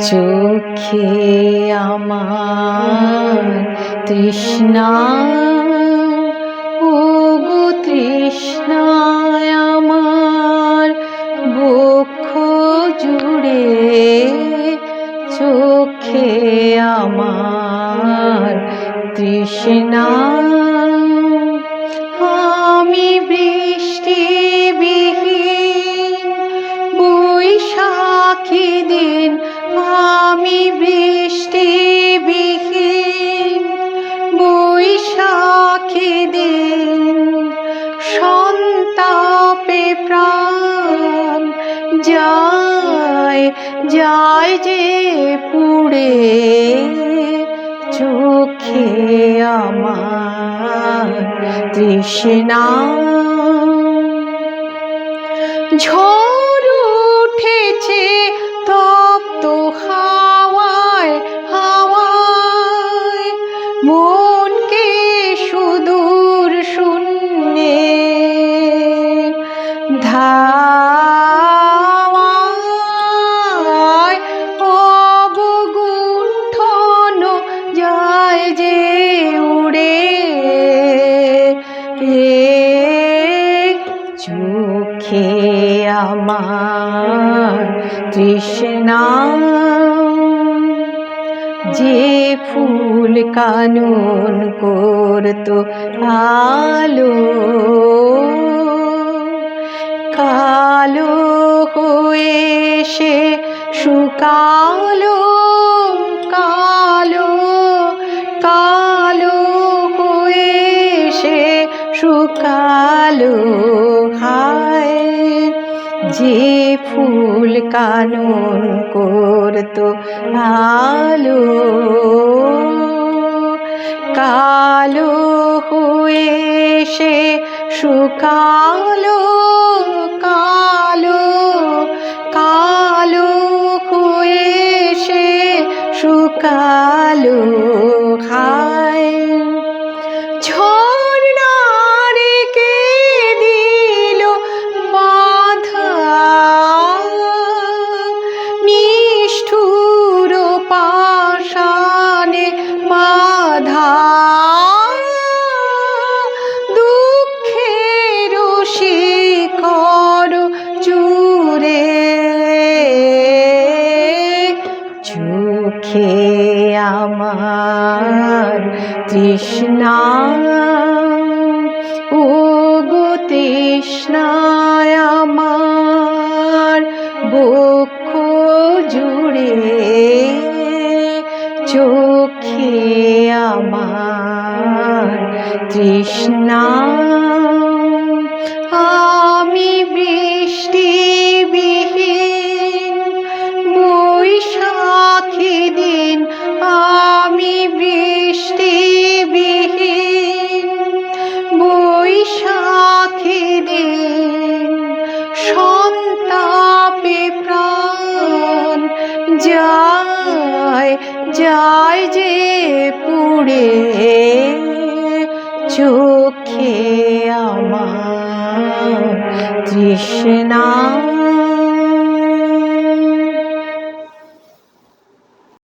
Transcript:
চোখে আমার তৃষ্ণা ও গো তৃষ্ণায় আমার বক্ষ জুড়ে চোখে আমার তৃষ্ণা। আমি বৃষ্টি দিন আমি বৃষ্টি বিহীন বৈশাখী দিন, সন্তাপে প্রাণ যায় যায় যে পুড়ে চোখে আমার তৃষ্ণা। ঝড় ধাওয়ায় অবগুণ্ঠন যায় যে উড়ে এ চোখে আমার তৃষ্ণা। যে ফুল কানন করতো আলো হয়ে সে শুকালো কালো কালো হয়ে সে শুকালো হায়। যে ফুল কানন করতো আলো, কালো হয়ে সে শুকালো চোখে আমার তৃষ্ণা ও গো তৃষ্ণায় আমার বক্ষ জুড়ে চোখে আমার তৃষ্ণা। আমি বৃষ্টি প্রাণ যায় যায় যে পুড়ে চোখে আমার তৃষ্ণা।